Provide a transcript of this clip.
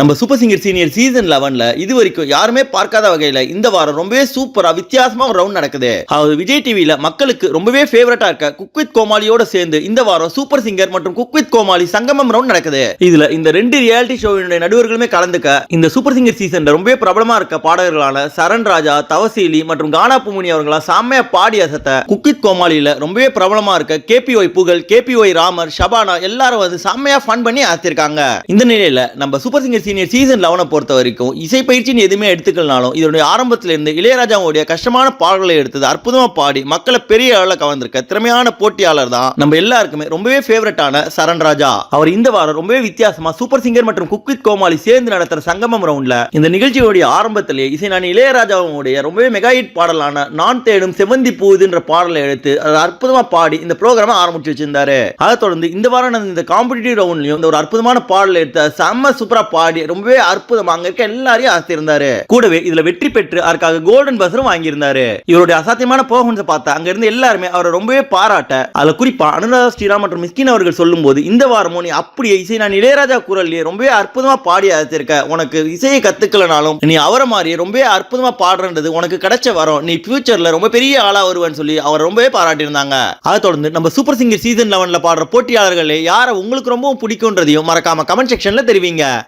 நம்ம super singer senior season லெவன்ல இது வரைக்கும் யாருமே பார்க்காத வகையில இந்த வாரம் ரொம்பவே சூப்பரா வித்தியாசமா ஒரு ரவுண்ட் நடக்குது. அதாவது விஜய் டிவியில மக்களுக்கு ரொம்பவே ஃபேவரட்டா இருக்க குக் வித் கோமாளியோட சேர்ந்து இந்த வாரம் சூப்பர் சிங்கர் மற்றும் குக் வித் கோமாளி சங்கமம் ரவுண்ட் நடக்குது. இதுல இந்த ரெண்டு ரியாலிட்டி ஷோவினுடைய நடுவர்களுமே கலந்துக்க இந்த சூப்பர் சிங்கர் சீசன்ல ரொம்பவே பிரபலமா இருக்க பாடகர்களான சரண் ராஜா தவசீலி மற்றும் கானா புமுனி அவர்களா செம்மையா பாடி அசத்த குக் வித் கோமாளியில ரொம்பவே பிரபலமா இருக்க K P Y Pugazh K P Y Ramar Shabana எல்லாரும் வந்து செம்மையா ஃபன் பண்ணி ஆத்திருக்காங்க இந்த நிலையில நம்ம சூப்பர் சிங்கர் சீனியர் சீசன் லெவனை பொறுத்த வரைக்கும் இசைப்பயிற்சின்னு எதுவுமே எடுத்துக்கலனாலும் இதனுடைய ஆரம்பத்தில் இருந்து இளையராஜாவுடைய கஷ்டமான பாடல்களை எடுத்தது அற்புதமாக பாடி மக்களை பெரிய அளவில் கவர்ந்திருக்க திறமையான போட்டியாளர் தான். நம்ம எல்லாருக்குமே ரொம்பவே ஃபேவரட்டான சரண் ராஜா. அவர் இந்த வாரம் ரொம்பவே வித்தியாசமாக சூப்பர் சிங்கர் மற்றும் குக்வித் கோமாளி சேர்ந்து நடத்துகிற சங்கமம் ரவுண்டில் இந்த நிகழ்ச்சியுடைய ஆரம்பத்திலேயே இசை நான் இளையராஜாவுடைய ரொம்பவே மெகா ஹிட் பாடலான நான் தேடும் செவந்தி பூதுன்ற பாடலை எடுத்து அதை அற்புதமாக பாடி இந்த ப்ரோக்ராமை ஆரம்பிச்சு வச்சிருந்தாரு. அதை தொடர்ந்து இந்த வாரம் நடந்த இந்த காம்படிட்டிவ் ரவுண்ட்லையும் இந்த ஒரு அற்புதமான பாடலை எடுத்து செம்ம சூப்பராக பாடி ரொம்பவே அற்புதமா அங்க இருக்க எல்லாரையும் ஆசியிருந்தாரு கூடவே இதுல வெற்றி பெற்று அதற்காக கோல்டன் பஸ்ஸரும் வாங்கியிருந்தாரு. இவருடைய அசாத்தியமான பர்ஃபார்மன்ஸ் பார்த்தா அங்க இருந்து எல்லாருமே அவரை ரொம்பவே பாராட்ட அதுல குறிப்பா அனுராதா ஸ்ரீராம் மற்றும் மிஸ்கின் அவர்கள் சொல்லும்போது இந்த வாரமும் நீ அப்படியே இசை நான் இளையராஜா குரல்லையே ரொம்பவே அற்புதமா பாடி அழைத்திருக்க. உனக்கு இசையை கத்துக்கலனாலும் நீ அவரை மாதிரி ரொம்பவே அற்புதமா பாடுறது உனக்கு கிடைச்ச வரம். நீ ஃபியூச்சர்ல ரொம்ப பெரிய ஆளா வருவேன்னு சொல்லி அவர் ரொம்பவே பாராட்டியிருந்தாங்க. அதை தொடர்ந்து நம்ம சூப்பர் சிங்கர் சீசன் லெவன்ல பாடுற போட்டியாளர்களே யாரை உங்களுக்கு ரொம்பவும் பிடிக்கும்ன்றதையும் மறக்காம கமெண்ட் செக்ஷன்ல தெரிவிங்க.